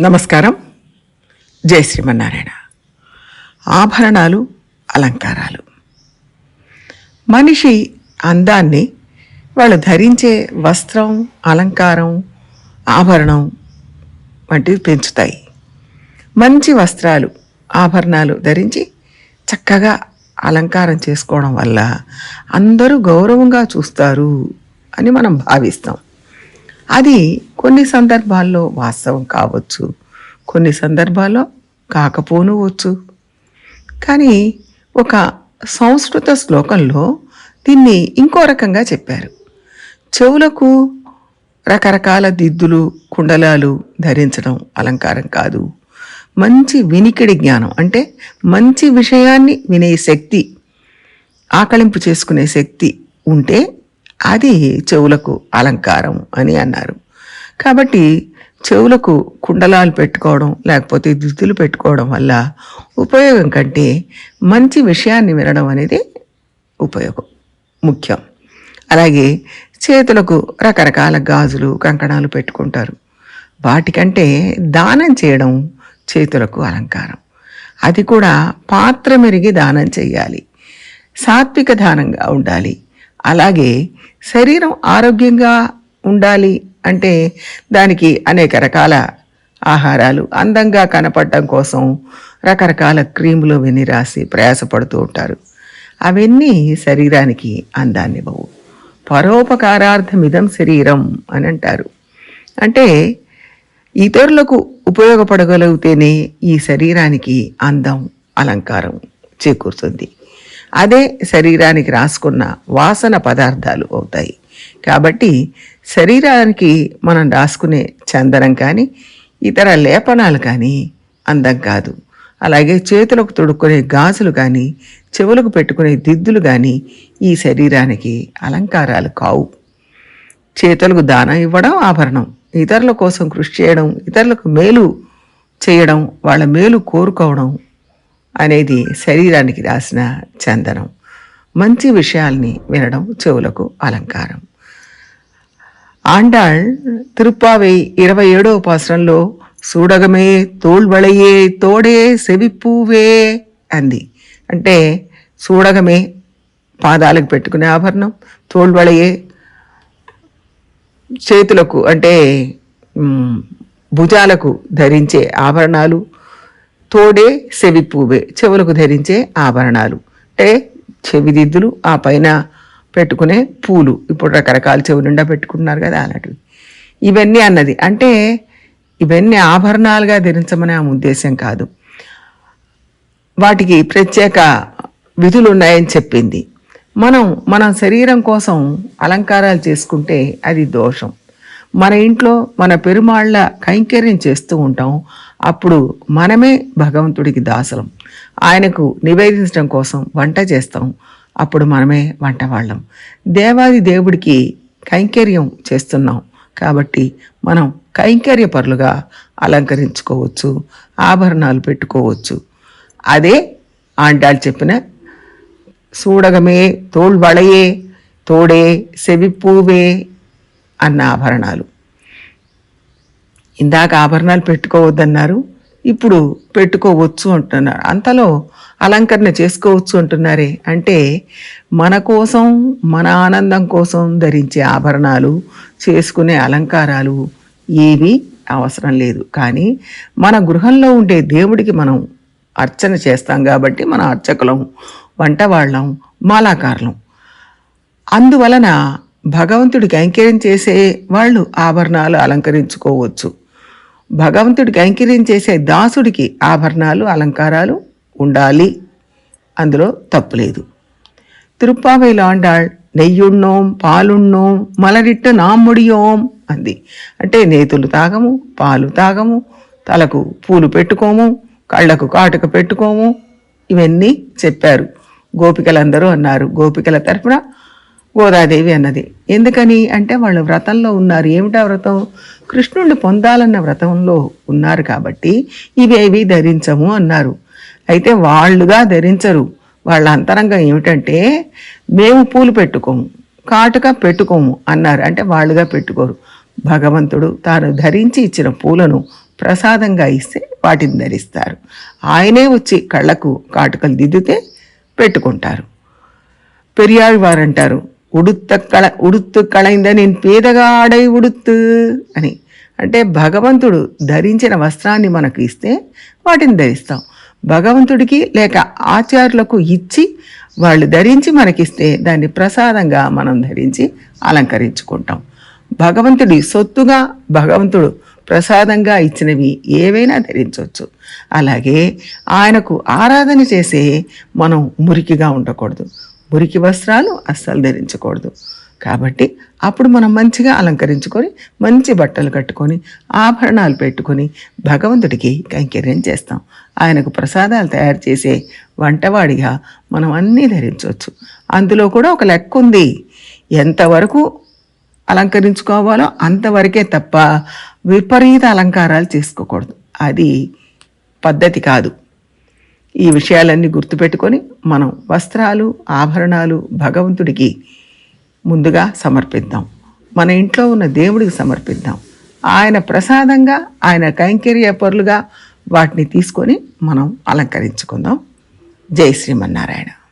నమస్కారం. జై శ్రీమన్నారాయణ. ఆభరణాలు అలంకారాలు. మనిషి అందాన్ని వాళ్ళు ధరించే వస్త్రం అలంకారం ఆభరణం వంటివి పెంచుతాయి. మంచి వస్త్రాలు ఆభరణాలు ధరించి చక్కగా అలంకారం చేసుకోవడం వల్ల అందరూ గౌరవంగా చూస్తారు అని మనం భావిస్తాం. అది కొన్ని సందర్భాల్లో వాస్తవం కావచ్చు కొన్ని సందర్భాల్లో కాకపోనవచ్చు. కానీ ఒక సంస్కృత శ్లోకంలో దీన్ని ఇంకో రకంగా చెప్పారు. చెవులకు రకరకాల దిద్దులు కుండలాలు ధరించడం అలంకారం కాదు. మంచి వినికిడి జ్ఞానం అంటే మంచి విషయాన్ని వినే శక్తి ఆకలింపు చేసుకునే శక్తి ఉంటే అది చెవులకు అలంకారం అని అన్నారు. కాబట్టి చెవులకు కుండలాలు పెట్టుకోవడం లేకపోతే దుద్దులు పెట్టుకోవడం వల్ల ఉపయోగం కంటే మంచి విషయాన్ని వినడం అనేది ఉపయోగం ముఖ్యం. అలాగే చేతులకు రకరకాల గాజులు కంకణాలు పెట్టుకుంటారు. వాటికంటే దానం చేయడం చేతులకు అలంకారం. అది కూడా పాత్ర మెరిగి దానం చేయాలి సాత్విక దానంగా ఉండాలి. అలాగే శరీరం ఆరోగ్యంగా ఉండాలి అంటే దానికి అనేక రకాల ఆహారాలు అందంగా కనపడటం కోసం రకరకాల క్రీములు విని రాసి ప్రయాసపడుతూ ఉంటారు. అవన్నీ శరీరానికి అందాన్ని ఇవ్వవు. పరోపకారార్థమిదం శరీరం అని అంటారు. అంటే ఇతరులకు ఉపయోగపడగలిగితేనే ఈ శరీరానికి అందం అలంకారం చేకూరుతుంది. అదే శరీరానికి రాసుకున్న వాసన పదార్థాలు అవుతాయి. కాబట్టి శరీరానికి మనం రాసుకునే చందనం కానీ ఇతర లేపనాలు కానీ అందం కాదు. అలాగే చేతులకు తొడుక్కునే గాజులు కానీ చెవులకు పెట్టుకునే దిద్దులు కానీ ఈ శరీరానికి అలంకారాలు కావు. చేతులకు దానం ఇవ్వడం ఆభరణం. ఇతరుల కోసం కృషి చేయడం ఇతరులకు మేలు చేయడం వాళ్ళ మేలు కోరుకోవడం అనేది శరీరానికి రాసిన చందనం. మంచి విషయాల్ని వినడం చెవులకు అలంకారం. ఆండాళ్ తిరుప్పావై ఇరవై ఏడవ పాసరంలో సూడగమే తోల్వళయే తోడే సెవిపూవే అంది. అంటే సూడగమే పాదాలకు పెట్టుకునే ఆభరణం తోల్వళయే చేతులకు అంటే భుజాలకు ధరించే ఆభరణాలు తోడే సెవి పూవే చెవులకు ధరించే ఆభరణాలు. అంటే చెవిదిద్దులు ఆ పైన పెట్టుకునే పూలు. ఇప్పుడు రకరకాల చెవి నిండా పెట్టుకుంటున్నారు కదా అలాంటివి. ఇవన్నీ అన్నది. అంటే ఇవన్నీ ఆభరణాలుగా ధరించమని ఆమె ఉద్దేశం కాదు. వాటికి ప్రత్యేక విధులు ఉన్నాయని చెప్పింది. మనం మన శరీరం కోసం అలంకారాలు చేసుకుంటే అది దోషం. మన ఇంట్లో మన పెరుమాళ్ళ కైంకర్యం చేస్తూ ఉంటాం. అప్పుడు మనమే భగవంతుడికి దాసలం. ఆయనకు నివేదించడం కోసం వంట చేస్తాం. అప్పుడు మనమే వంట వాళ్ళం. దేవాది దేవుడికి కైంకర్యం చేస్తున్నాం. కాబట్టి మనం కైంకర్య పరులుగా అలంకరించుకోవచ్చు ఆభరణాలు పెట్టుకోవచ్చు. అదే ఆంటాలు చెప్పిన సూడగమే తోల్వళయే తోడే సెవిపూవే అన్న ఆభరణాలు. ఇందాక ఆభరణాలు పెట్టుకోవద్దన్నారు ఇప్పుడు పెట్టుకోవచ్చు అంటున్నారు. అంతలో అలంకరణ చేసుకోవచ్చు అంటున్నారే. అంటే మన కోసం మన ఆనందం కోసం ధరించే ఆభరణాలు చేసుకునే అలంకారాలు ఏవి అవసరం లేదు. కానీ మన గృహంలో ఉండే దేవుడికి మనం అర్చన చేస్తాం కాబట్టి మన అర్చకులం వంటవాళ్ళం మాలాకారులం. అందువలన భగవంతుడికి కైంకర్యం చేసే వాళ్ళు ఆభరణాలు అలంకరించుకోవచ్చు. భగవంతుడికి కైంకర్యం చేసే దాసుడికి ఆభరణాలు అలంకారాలు ఉండాలి. అందులో తప్పులేదు తిరుప్పావై లాండాళ్ నెయ్యుణ్ణోం పాలుణ్ణోం మలరిట్ట నామ్ముడియోం అంది. అంటే నేతులు తాగము పాలు తాగము తలకు పూలు పెట్టుకోము కళ్ళకు కాటుక పెట్టుకోము ఇవన్నీ చెప్పారు. గోపికలందరూ అన్నారు. గోపికల తరఫున గోదాదేవి అన్నది. ఎందుకని అంటే వాళ్ళు వ్రతంలో ఉన్నారు. ఏమిటా వ్రతం? కృష్ణుడిని పొందాలన్న వ్రతంలో ఉన్నారు కాబట్టి ఇవేవి ధరించము అన్నారు. అయితే వాళ్ళుగా ధరించరు. వాళ్ళ అంతరంగం ఏమిటంటే మేము పూలు పెట్టుకోము కాటుక పెట్టుకోము అన్నారు. అంటే వాళ్ళుగా పెట్టుకోరు. భగవంతుడు తాను ధరించి ఇచ్చిన పూలను ప్రసాదంగా ఇస్తే వాటిని ధరిస్తారు. ఆయనే వచ్చి కళ్ళకు కాటుకలు దిద్దితే పెట్టుకుంటారు. పెరియాళ్ వారు అంటారు ఉడుత్త కళ ఉడుత్తు కళైంద నేను పేదగాడై ఉడుత్తు అని అంటే భగవంతుడు ధరించిన వస్త్రాన్ని మనకు ఇస్తే వాటిని ధరిస్తాం భగవంతుడికి లేక ఆచార్యులకు ఇచ్చి వాళ్ళు ధరించి మనకిస్తే దాన్ని ప్రసాదంగా మనం ధరించి అలంకరించుకుంటాం భగవంతుడి సొత్తుగా భగవంతుడు ప్రసాదంగా ఇచ్చినవి ఏవైనా ధరించవచ్చు అలాగే ఆయనకు ఆరాధన చేసే మనం మురికిగా ఉండకూడదు మురికి వస్త్రాలు అస్సలు ధరించకూడదు. కాబట్టి అప్పుడు మనం మంచిగా అలంకరించుకొని మంచి బట్టలు కట్టుకొని ఆభరణాలు పెట్టుకొని భగవంతుడికి కైంకర్యం చేస్తాం. ఆయనకు ప్రసాదాలు తయారు చేసే వంటవాడిగా మనం అన్నీ ధరించవచ్చు. అందులో కూడా ఒక లెక్క ఉంది. ఎంతవరకు అలంకరించుకోవాలో అంతవరకే తప్ప విపరీత అలంకారాలు చేసుకోకూడదు. అది పద్ధతి కాదు. ఈ విషయాలన్నీ గుర్తుపెట్టుకొని మనం వస్త్రాలు ఆభరణాలు భగవంతుడికి ముందుగా సమర్పిద్దాం. మన ఇంట్లో ఉన్న దేవుడికి సమర్పిద్దాం. ఆయన ప్రసాదంగా ఆయన కైంకర్య పరులుగా వాటిని తీసుకొని మనం అలంకరించుకుందాం. జై శ్రీమన్నారాయణ.